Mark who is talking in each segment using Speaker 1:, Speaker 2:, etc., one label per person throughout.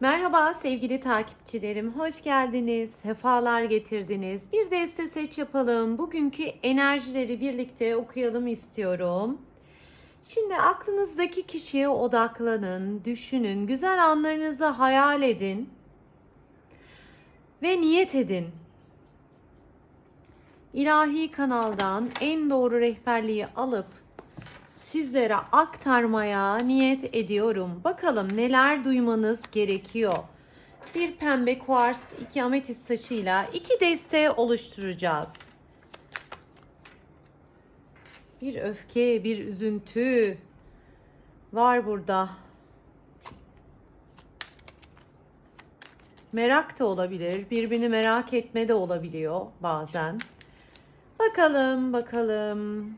Speaker 1: Merhaba sevgili takipçilerim. Hoş geldiniz. Sefalar getirdiniz. Bir deste seç yapalım. Bugünkü enerjileri birlikte okuyalım istiyorum. Şimdi aklınızdaki kişiye odaklanın, düşünün, güzel anlarınızı hayal edin ve niyet edin. İlahi kanaldan en doğru rehberliği alıp sizlere aktarmaya niyet ediyorum. Bakalım neler duymanız gerekiyor. Bir pembe kuars, iki ametist taşıyla iki deste oluşturacağız. Bir öfke, bir üzüntü var burada. Merak da olabilir, birbirini merak etme de olabiliyor bazen. Bakalım, bakalım.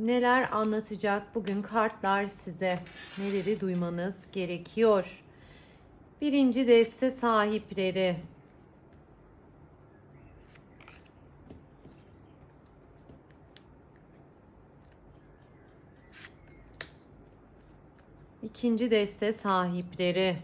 Speaker 1: Neler anlatacak bugün kartlar size? Neleri duymanız gerekiyor? Birinci deste sahipleri. İkinci deste sahipleri.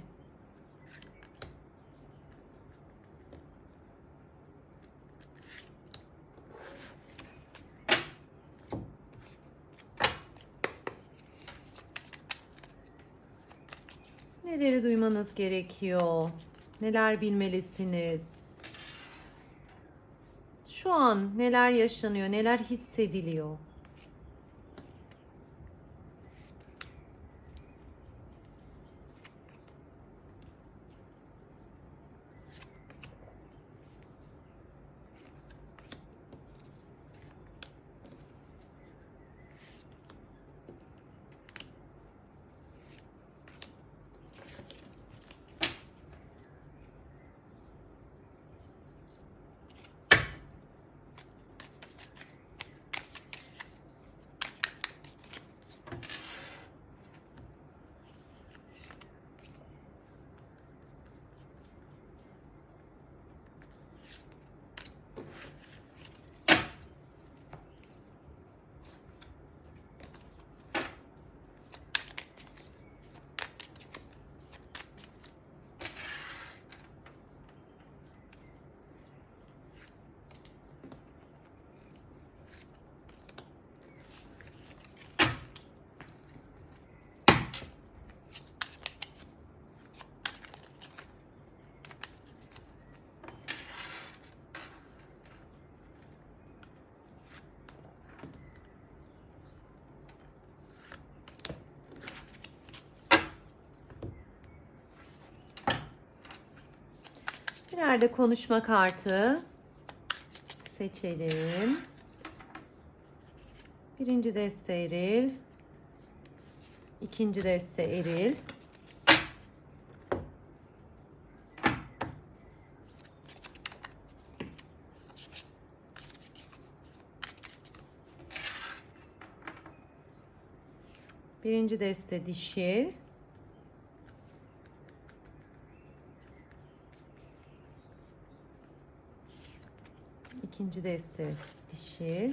Speaker 1: Neleri duymanız gerekiyor? Neler bilmelisiniz? Şu an neler yaşanıyor? Neler hissediliyor? Birer de konuşma kartı seçelim. Birinci deste eril. İkinci deste eril. Birinci deste dişi. İkinci deste dişi.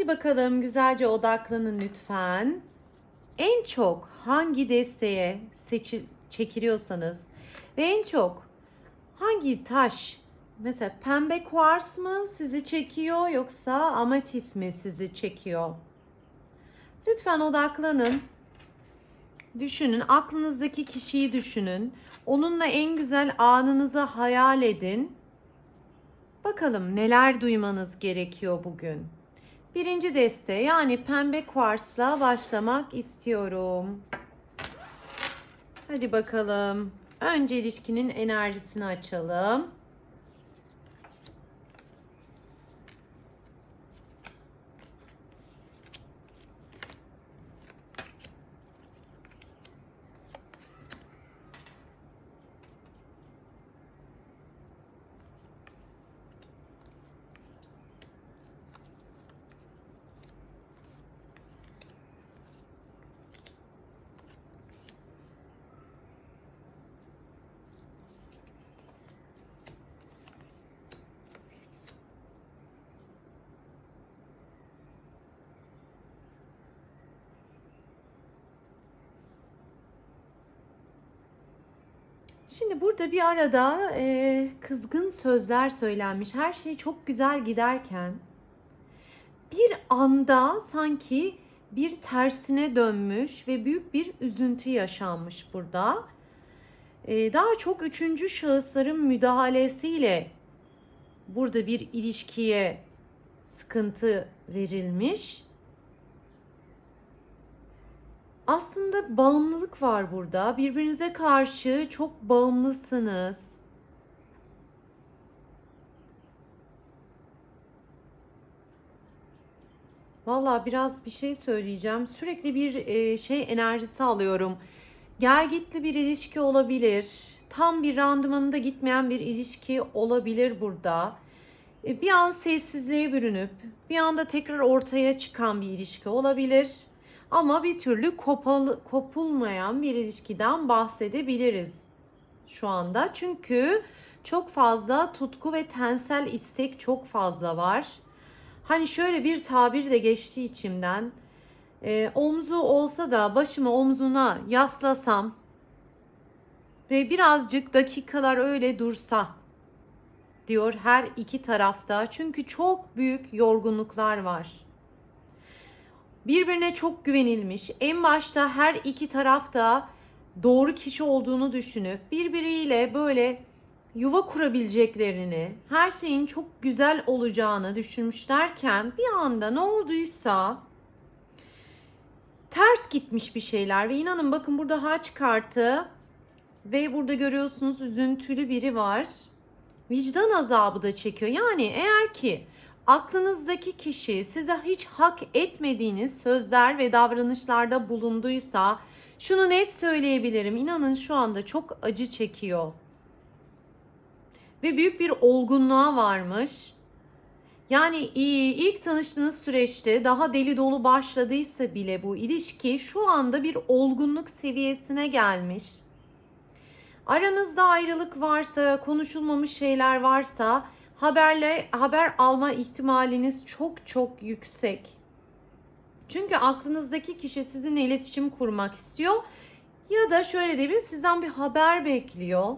Speaker 1: Hadi bakalım güzelce odaklanın lütfen. En çok hangi desteğe seçil çekiliyorsanız ve en çok hangi taş mesela pembe kuars mı sizi çekiyor yoksa ametis mi sizi çekiyor? Lütfen odaklanın. Düşünün, aklınızdaki kişiyi düşünün. Onunla en güzel anınızı hayal edin. Bakalım neler duymanız gerekiyor bugün. Birinci deste yani pembe kuarsla başlamak istiyorum. Hadi bakalım. Önce ilişkinin enerjisini açalım. Şimdi burada bir arada e, kızgın sözler söylenmiş. Her şey çok güzel giderken bir anda sanki bir tersine dönmüş ve büyük bir üzüntü yaşanmış burada. E, daha çok üçüncü şahısların müdahalesiyle burada bir ilişkiye sıkıntı verilmiş. Aslında bağımlılık var burada. Birbirinize karşı çok bağımlısınız. Valla biraz bir şey söyleyeceğim. Sürekli bir e, şey enerjisi alıyorum. Gelgitli bir ilişki olabilir. Tam bir randımanında gitmeyen bir ilişki olabilir burada. E, bir an sessizliğe bürünüp bir anda tekrar ortaya çıkan bir ilişki olabilir. Ama bir türlü kopal, kopulmayan bir ilişkiden bahsedebiliriz şu anda. Çünkü çok fazla tutku ve tensel istek çok fazla var. Hani şöyle bir tabir de geçti içimden. E, omzu olsa da başımı omzuna yaslasam ve birazcık dakikalar öyle dursa diyor her iki tarafta. Çünkü çok büyük yorgunluklar var. Birbirine çok güvenilmiş. En başta her iki tarafta doğru kişi olduğunu düşünüp birbiriyle böyle yuva kurabileceklerini, her şeyin çok güzel olacağını düşünmüşlerken bir anda ne olduysa ters gitmiş bir şeyler ve inanın bakın burada haç kartı ve burada görüyorsunuz üzüntülü biri var. Vicdan azabı da çekiyor. Yani eğer ki aklınızdaki kişi size hiç hak etmediğiniz sözler ve davranışlarda bulunduysa şunu net söyleyebilirim. İnanın şu anda çok acı çekiyor. Ve büyük bir olgunluğa varmış. Yani ilk tanıştığınız süreçte daha deli dolu başladıysa bile bu ilişki şu anda bir olgunluk seviyesine gelmiş. Aranızda ayrılık varsa, konuşulmamış şeyler varsa haberle haber alma ihtimaliniz çok çok yüksek. Çünkü aklınızdaki kişi sizinle iletişim kurmak istiyor ya da şöyle diyebiliriz sizden bir haber bekliyor.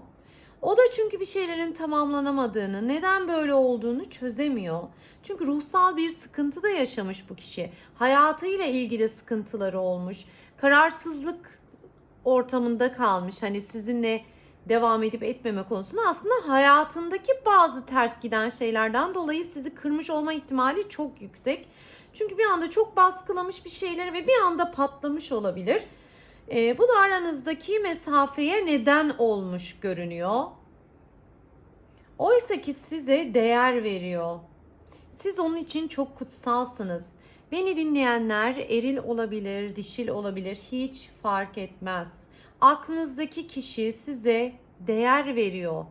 Speaker 1: O da çünkü bir şeylerin tamamlanamadığını, neden böyle olduğunu çözemiyor. Çünkü ruhsal bir sıkıntı da yaşamış bu kişi. Hayatıyla ilgili sıkıntıları olmuş. Kararsızlık ortamında kalmış. Hani sizinle devam edip etmeme konusunda aslında hayatındaki bazı ters giden şeylerden dolayı sizi kırmış olma ihtimali çok yüksek. Çünkü bir anda çok baskılamış bir şeyleri ve bir anda patlamış olabilir. E, bu da aranızdaki mesafeye neden olmuş görünüyor. Oysa ki size değer veriyor. Siz onun için çok kutsalsınız. Beni dinleyenler eril olabilir, dişil olabilir hiç fark etmez. Aklınızdaki kişi size değer veriyor.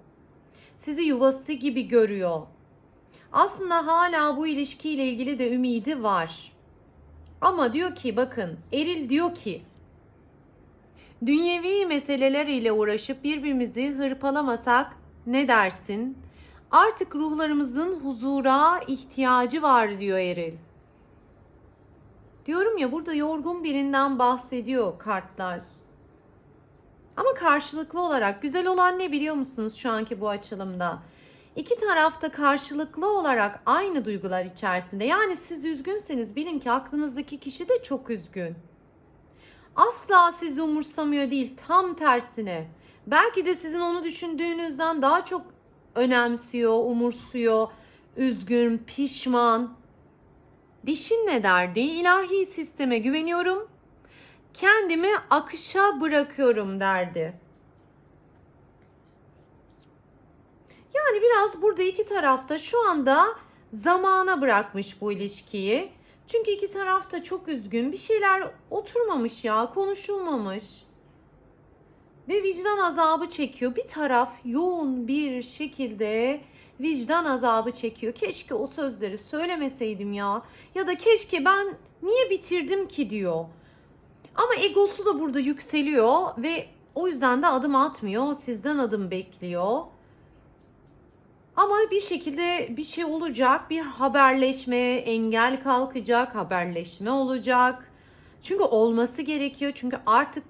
Speaker 1: Sizi yuvası gibi görüyor. Aslında hala bu ilişkiyle ilgili de ümidi var. Ama diyor ki bakın eril diyor ki dünyevi meseleler ile uğraşıp birbirimizi hırpalamasak ne dersin? Artık ruhlarımızın huzura ihtiyacı var diyor Eril. Diyorum ya burada yorgun birinden bahsediyor kartlar. Ama karşılıklı olarak güzel olan ne biliyor musunuz şu anki bu açılımda? İki tarafta karşılıklı olarak aynı duygular içerisinde. Yani siz üzgünseniz bilin ki aklınızdaki kişi de çok üzgün. Asla sizi umursamıyor değil, tam tersine. Belki de sizin onu düşündüğünüzden daha çok önemsiyor, umursuyor, üzgün, pişman. Dişin ne derdi? İlahi sisteme güveniyorum. Kendimi akışa bırakıyorum derdi. Yani biraz burada iki tarafta şu anda zamana bırakmış bu ilişkiyi. Çünkü iki taraf da çok üzgün. Bir şeyler oturmamış ya, konuşulmamış. Ve vicdan azabı çekiyor. Bir taraf yoğun bir şekilde vicdan azabı çekiyor. Keşke o sözleri söylemeseydim ya. Ya da keşke ben niye bitirdim ki diyor. Ama egosu da burada yükseliyor ve o yüzden de adım atmıyor. Sizden adım bekliyor. Ama bir şekilde bir şey olacak. Bir haberleşme, engel kalkacak, haberleşme olacak. Çünkü olması gerekiyor. Çünkü artık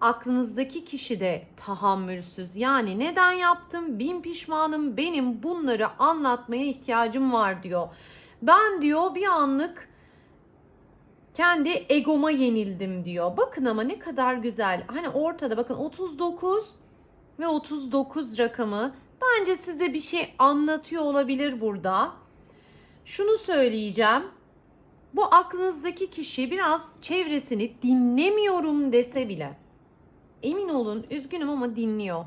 Speaker 1: aklınızdaki kişi de tahammülsüz. Yani neden yaptım? Bin pişmanım. Benim bunları anlatmaya ihtiyacım var diyor. Ben diyor bir anlık kendi egoma yenildim diyor. Bakın ama ne kadar güzel. Hani ortada bakın 39 ve 39 rakamı bence size bir şey anlatıyor olabilir burada. Şunu söyleyeceğim. Bu aklınızdaki kişi biraz çevresini dinlemiyorum dese bile. Emin olun üzgünüm ama dinliyor.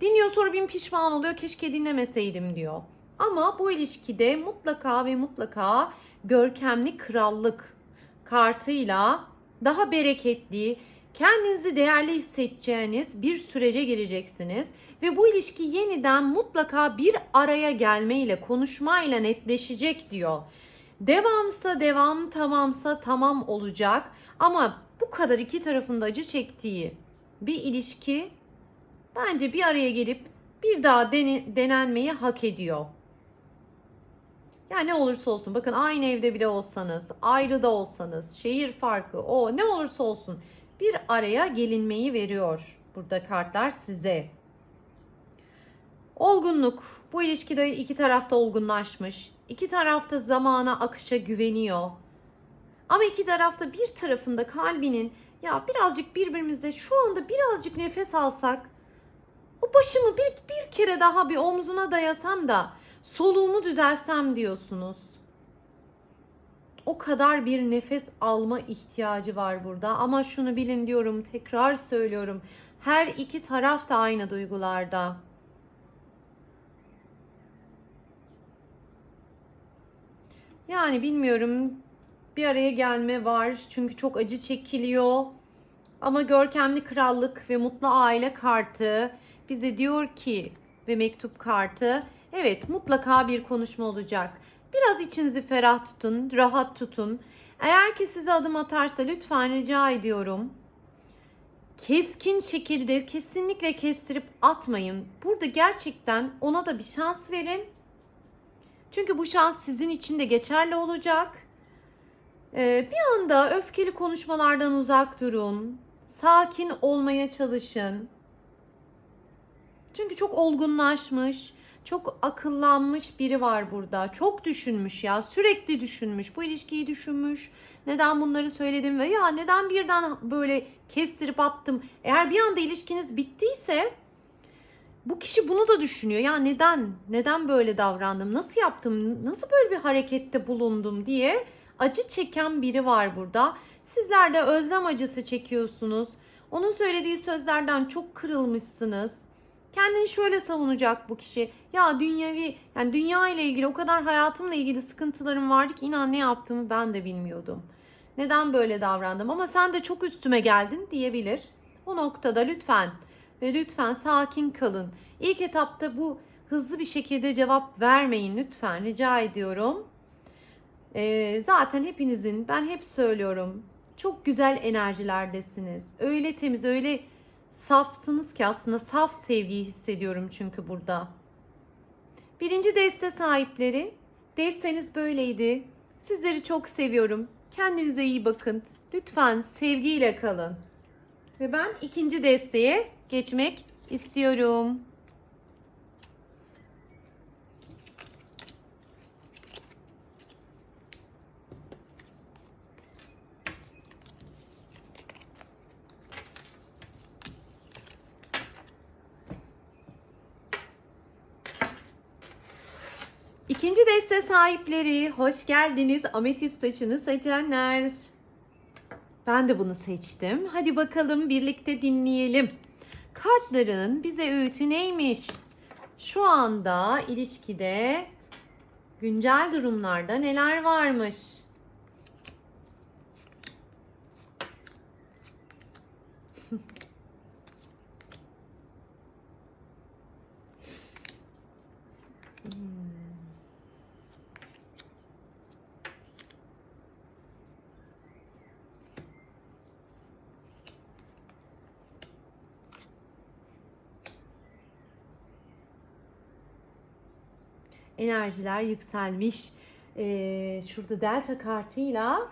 Speaker 1: Dinliyor sonra bin pişman oluyor keşke dinlemeseydim diyor. Ama bu ilişkide mutlaka ve mutlaka görkemli krallık kartıyla daha bereketli, kendinizi değerli hissedeceğiniz bir sürece gireceksiniz ve bu ilişki yeniden mutlaka bir araya gelmeyle, konuşmayla netleşecek diyor. Devamsa devam, tamamsa tamam olacak ama bu kadar iki tarafın da acı çektiği bir ilişki bence bir araya gelip bir daha dene, denenmeyi hak ediyor. Yani ne olursa olsun bakın aynı evde bile olsanız, ayrı da olsanız, şehir farkı o ne olursa olsun bir araya gelinmeyi veriyor burada kartlar size. Olgunluk. Bu ilişkide iki tarafta olgunlaşmış. İki tarafta zamana, akışa güveniyor. Ama iki tarafta bir tarafında kalbinin ya birazcık birbirimizde şu anda birazcık nefes alsak o başımı bir, bir kere daha bir omzuna dayasam da soluğumu düzelsem diyorsunuz. O kadar bir nefes alma ihtiyacı var burada ama şunu bilin diyorum tekrar söylüyorum. Her iki taraf da aynı duygularda. Yani bilmiyorum bir araya gelme var çünkü çok acı çekiliyor. Ama görkemli krallık ve mutlu aile kartı bize diyor ki ve mektup kartı evet mutlaka bir konuşma olacak. Biraz içinizi ferah tutun, rahat tutun. Eğer ki size adım atarsa lütfen rica ediyorum. Keskin şekilde kesinlikle kestirip atmayın. Burada gerçekten ona da bir şans verin. Çünkü bu şans sizin için de geçerli olacak. Ee, bir anda öfkeli konuşmalardan uzak durun. Sakin olmaya çalışın. Çünkü çok olgunlaşmış, çok akıllanmış biri var burada. Çok düşünmüş ya, sürekli düşünmüş. Bu ilişkiyi düşünmüş. Neden bunları söyledim ve ya neden birden böyle kestirip attım? Eğer bir anda ilişkiniz bittiyse bu kişi bunu da düşünüyor. Ya neden? Neden böyle davrandım? Nasıl yaptım? Nasıl böyle bir harekette bulundum diye acı çeken biri var burada. Sizler de özlem acısı çekiyorsunuz. Onun söylediği sözlerden çok kırılmışsınız. Kendini şöyle savunacak bu kişi. Ya dünyevi yani dünya ile ilgili o kadar hayatımla ilgili sıkıntılarım vardı ki inan ne yaptığımı ben de bilmiyordum. Neden böyle davrandım ama sen de çok üstüme geldin diyebilir. O noktada lütfen ve lütfen sakin kalın. İlk etapta bu hızlı bir şekilde cevap vermeyin lütfen rica ediyorum. Ee, zaten hepinizin ben hep söylüyorum çok güzel enerjilerdesiniz. Öyle temiz öyle safsınız ki aslında saf sevgiyi hissediyorum çünkü burada. Birinci deste sahipleri desteniz böyleydi. Sizleri çok seviyorum. Kendinize iyi bakın. Lütfen sevgiyle kalın. Ve ben ikinci desteğe geçmek istiyorum. İkinci deste sahipleri hoş geldiniz ametist taşını seçenler. Ben de bunu seçtim. Hadi bakalım birlikte dinleyelim. Kartların bize öğütü neymiş? Şu anda ilişkide güncel durumlarda neler varmış? enerjiler yükselmiş. Ee, şurada delta kartıyla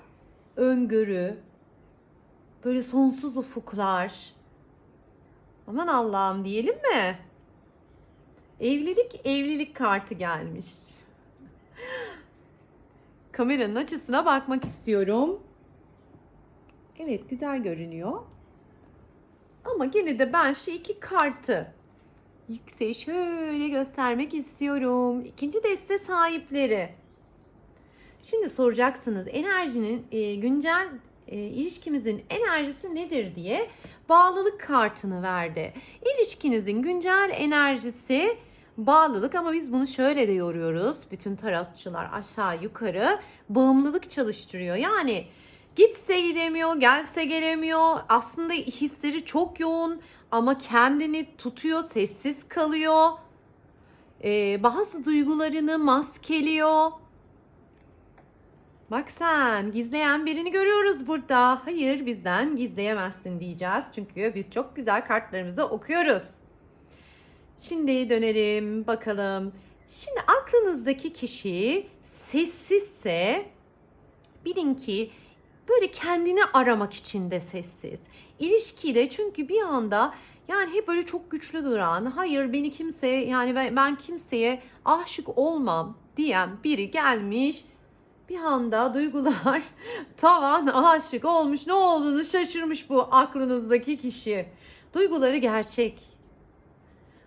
Speaker 1: öngörü, böyle sonsuz ufuklar. Aman Allah'ım diyelim mi? Evlilik, evlilik kartı gelmiş. Kameranın açısına bakmak istiyorum. Evet, güzel görünüyor. Ama gene de ben şu iki kartı yükseği şöyle göstermek istiyorum. İkinci deste sahipleri. Şimdi soracaksınız enerjinin e, güncel e, ilişkimizin enerjisi nedir diye bağlılık kartını verdi. İlişkinizin güncel enerjisi bağlılık ama biz bunu şöyle de yoruyoruz. Bütün tarotçular aşağı yukarı bağımlılık çalıştırıyor. Yani gitse gidemiyor, gelse gelemiyor. Aslında hisleri çok yoğun ama kendini tutuyor, sessiz kalıyor. Ee, bazı duygularını maskeliyor. Bak sen gizleyen birini görüyoruz burada. Hayır bizden gizleyemezsin diyeceğiz. Çünkü biz çok güzel kartlarımızı okuyoruz. Şimdi dönelim bakalım. Şimdi aklınızdaki kişi sessizse bilin ki böyle kendini aramak için de sessiz. İlişkide çünkü bir anda yani hep böyle çok güçlü duran, hayır beni kimse yani ben, ben kimseye aşık olmam diyen biri gelmiş. Bir anda duygular tavan aşık olmuş. Ne olduğunu şaşırmış bu aklınızdaki kişi. Duyguları gerçek.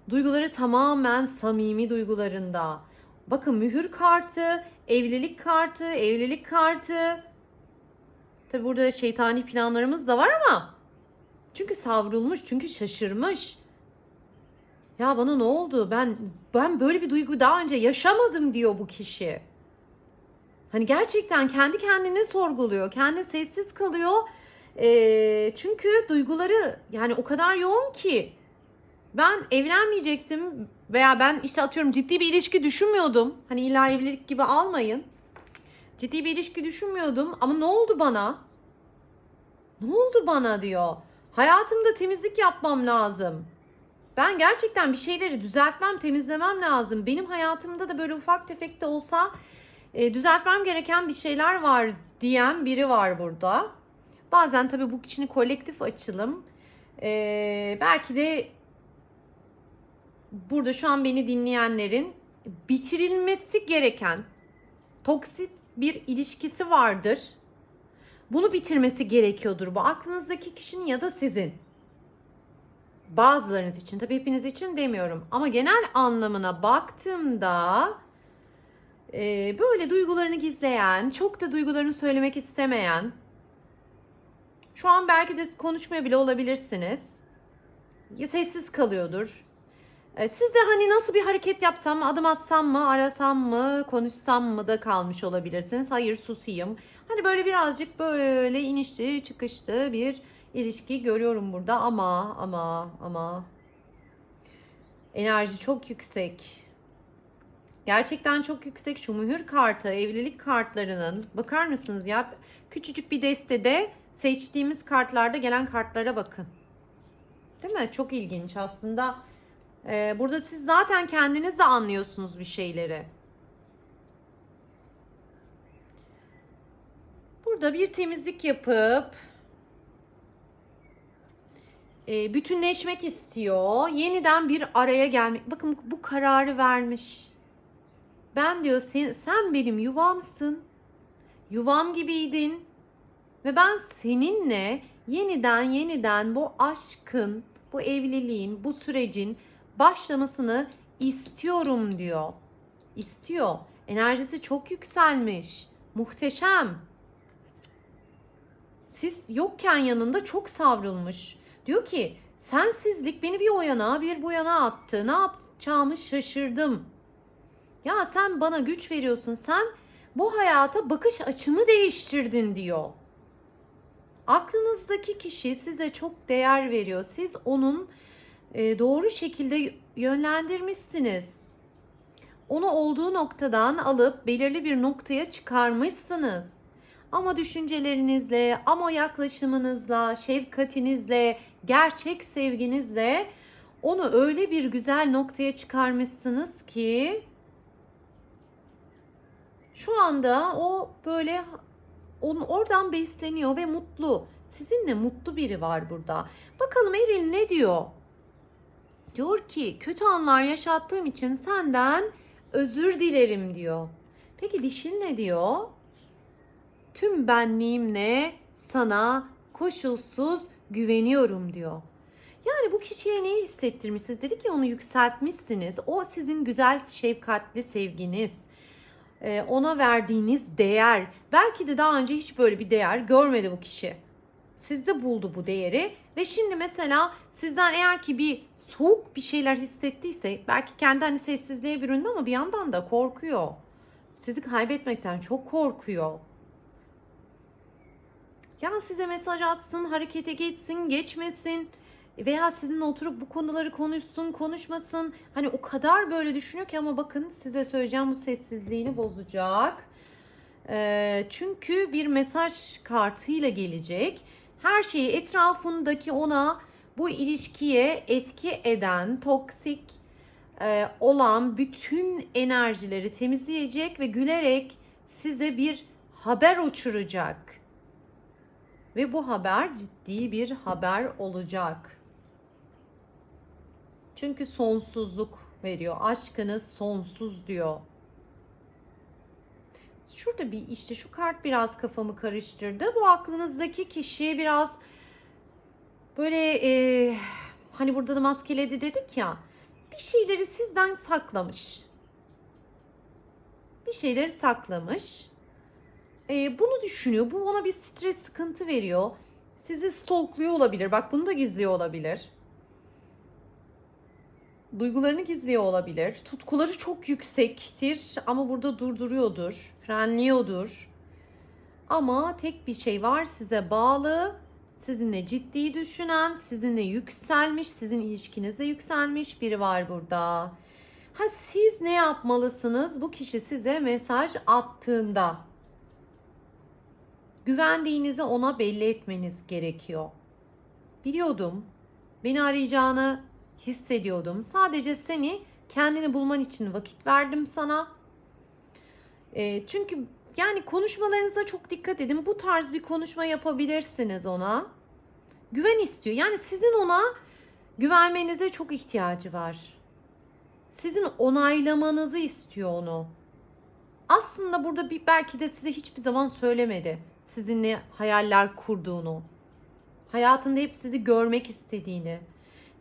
Speaker 1: Duyguları tamamen samimi duygularında. Bakın mühür kartı, evlilik kartı, evlilik kartı. Tabi burada şeytani planlarımız da var ama çünkü savrulmuş, çünkü şaşırmış. Ya bana ne oldu? Ben ben böyle bir duygu daha önce yaşamadım diyor bu kişi. Hani gerçekten kendi kendini sorguluyor, kendi sessiz kalıyor. Ee, çünkü duyguları yani o kadar yoğun ki ben evlenmeyecektim veya ben işte atıyorum ciddi bir ilişki düşünmüyordum. Hani illa evlilik gibi almayın. Ciddi bir ilişki düşünmüyordum ama ne oldu bana? Ne oldu bana diyor. Hayatımda temizlik yapmam lazım. Ben gerçekten bir şeyleri düzeltmem, temizlemem lazım. Benim hayatımda da böyle ufak tefek de olsa e, düzeltmem gereken bir şeyler var diyen biri var burada. Bazen tabii bu kişinin kolektif açılım. E, belki de burada şu an beni dinleyenlerin bitirilmesi gereken toksit bir ilişkisi vardır. Bunu bitirmesi gerekiyordur bu aklınızdaki kişinin ya da sizin. Bazılarınız için tabii hepiniz için demiyorum ama genel anlamına baktığımda e, böyle duygularını gizleyen, çok da duygularını söylemek istemeyen, şu an belki de konuşmaya bile olabilirsiniz. Ya sessiz kalıyordur. E, siz de hani nasıl bir hareket yapsam mı, adım atsam mı, arasam mı, konuşsam mı da kalmış olabilirsiniz. Hayır susayım. Hani böyle birazcık böyle inişli çıkışlı bir ilişki görüyorum burada ama ama ama enerji çok yüksek. Gerçekten çok yüksek şu mühür kartı, evlilik kartlarının bakar mısınız ya? Küçücük bir destede seçtiğimiz kartlarda gelen kartlara bakın. Değil mi? Çok ilginç aslında. Ee, burada siz zaten kendiniz de anlıyorsunuz bir şeyleri. Burada bir temizlik yapıp e, bütünleşmek istiyor. Yeniden bir araya gelmek. Bakın bu kararı vermiş. Ben diyor sen, sen benim yuvamsın. Yuvam gibiydin. Ve ben seninle yeniden yeniden bu aşkın, bu evliliğin, bu sürecin başlamasını istiyorum diyor. İstiyor. Enerjisi çok yükselmiş. Muhteşem. Siz yokken yanında çok savrulmuş. Diyor ki sensizlik beni bir o yana bir bu yana attı. Ne yapacağımı şaşırdım. Ya sen bana güç veriyorsun. Sen bu hayata bakış açımı değiştirdin diyor. Aklınızdaki kişi size çok değer veriyor. Siz onun e, doğru şekilde yönlendirmişsiniz. Onu olduğu noktadan alıp belirli bir noktaya çıkarmışsınız. Ama düşüncelerinizle, ama yaklaşımınızla, şefkatinizle, gerçek sevginizle onu öyle bir güzel noktaya çıkarmışsınız ki şu anda o böyle onun oradan besleniyor ve mutlu. Sizinle mutlu biri var burada. Bakalım Eril ne diyor? Diyor ki kötü anlar yaşattığım için senden özür dilerim diyor. Peki dişil ne diyor? Tüm benliğimle sana koşulsuz güveniyorum diyor. Yani bu kişiye neyi hissettirmişsiniz? Dedik ya onu yükseltmişsiniz. O sizin güzel, şefkatli sevginiz. Ee, ona verdiğiniz değer. Belki de daha önce hiç böyle bir değer görmedi bu kişi. Sizde buldu bu değeri ve şimdi mesela sizden eğer ki bir soğuk bir şeyler hissettiyse belki kendi hani sessizliğe büründü ama bir yandan da korkuyor. Sizi kaybetmekten çok korkuyor. Ya size mesaj atsın, harekete geçsin, geçmesin veya sizinle oturup bu konuları konuşsun, konuşmasın. Hani o kadar böyle düşünüyor ki ama bakın size söyleyeceğim bu sessizliğini bozacak. Ee, çünkü bir mesaj kartıyla gelecek. Her şeyi etrafındaki ona bu ilişkiye etki eden, toksik e, olan bütün enerjileri temizleyecek ve gülerek size bir haber uçuracak. Ve bu haber ciddi bir haber olacak. Çünkü sonsuzluk veriyor. Aşkınız sonsuz diyor. Şurada bir işte şu kart biraz kafamı karıştırdı. Bu aklınızdaki kişi biraz böyle e, hani burada da maskeledi dedik ya. Bir şeyleri sizden saklamış. Bir şeyleri saklamış. E, bunu düşünüyor. Bu ona bir stres sıkıntı veriyor. Sizi stalkluyor olabilir. Bak bunu da gizliyor olabilir duygularını gizliyor olabilir. Tutkuları çok yüksektir ama burada durduruyordur, frenliyordur. Ama tek bir şey var size bağlı, sizinle ciddi düşünen, sizinle yükselmiş, sizin ilişkinize yükselmiş biri var burada. Ha siz ne yapmalısınız? Bu kişi size mesaj attığında güvendiğinizi ona belli etmeniz gerekiyor. Biliyordum. Beni arayacağını hissediyordum. Sadece seni kendini bulman için vakit verdim sana. E, çünkü yani konuşmalarınıza çok dikkat edin. Bu tarz bir konuşma yapabilirsiniz ona. Güven istiyor. Yani sizin ona güvenmenize çok ihtiyacı var. Sizin onaylamanızı istiyor onu. Aslında burada bir belki de size hiçbir zaman söylemedi. Sizinle hayaller kurduğunu. Hayatında hep sizi görmek istediğini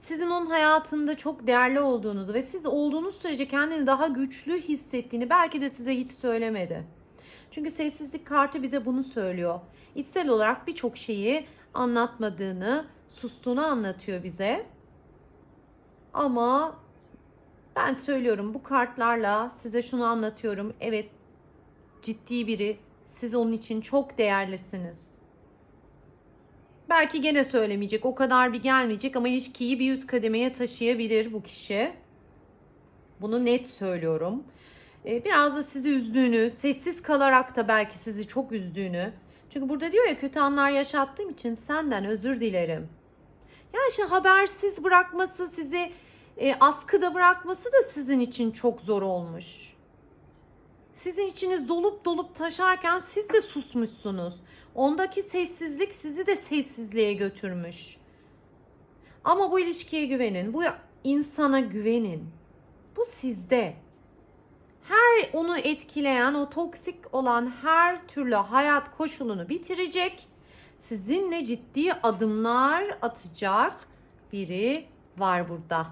Speaker 1: sizin onun hayatında çok değerli olduğunuzu ve siz olduğunuz sürece kendini daha güçlü hissettiğini belki de size hiç söylemedi. Çünkü sessizlik kartı bize bunu söylüyor. İçsel olarak birçok şeyi anlatmadığını, sustuğunu anlatıyor bize. Ama ben söylüyorum bu kartlarla size şunu anlatıyorum. Evet ciddi biri. Siz onun için çok değerlisiniz. Belki gene söylemeyecek. O kadar bir gelmeyecek ama ilişkiyi bir üst kademeye taşıyabilir bu kişi. Bunu net söylüyorum. Ee, biraz da sizi üzdüğünü, sessiz kalarak da belki sizi çok üzdüğünü. Çünkü burada diyor ya kötü anlar yaşattığım için senden özür dilerim. Ya işte habersiz bırakması, sizi e, askıda bırakması da sizin için çok zor olmuş. Sizin içiniz dolup dolup taşarken siz de susmuşsunuz. Ondaki sessizlik sizi de sessizliğe götürmüş. Ama bu ilişkiye güvenin. Bu insana güvenin. Bu sizde. Her onu etkileyen, o toksik olan her türlü hayat koşulunu bitirecek. Sizinle ciddi adımlar atacak biri var burada.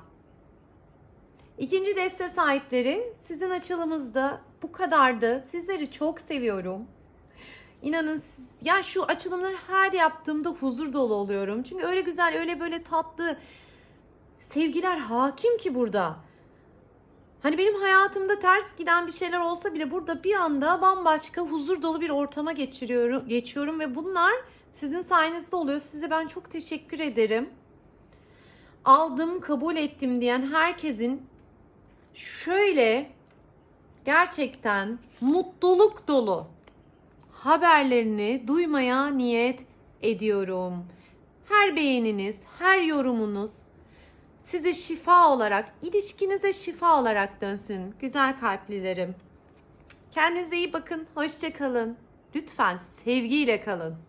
Speaker 1: İkinci deste sahipleri sizin açılımızda bu kadardı. Sizleri çok seviyorum. İnanın yani şu açılımları her yaptığımda huzur dolu oluyorum. Çünkü öyle güzel, öyle böyle tatlı sevgiler hakim ki burada. Hani benim hayatımda ters giden bir şeyler olsa bile burada bir anda bambaşka huzur dolu bir ortama geçiriyorum, geçiyorum ve bunlar sizin sayenizde oluyor. Size ben çok teşekkür ederim. Aldım, kabul ettim diyen herkesin şöyle gerçekten mutluluk dolu haberlerini duymaya niyet ediyorum. Her beğeniniz, her yorumunuz size şifa olarak, ilişkinize şifa olarak dönsün güzel kalplilerim. Kendinize iyi bakın, hoşça kalın. Lütfen sevgiyle kalın.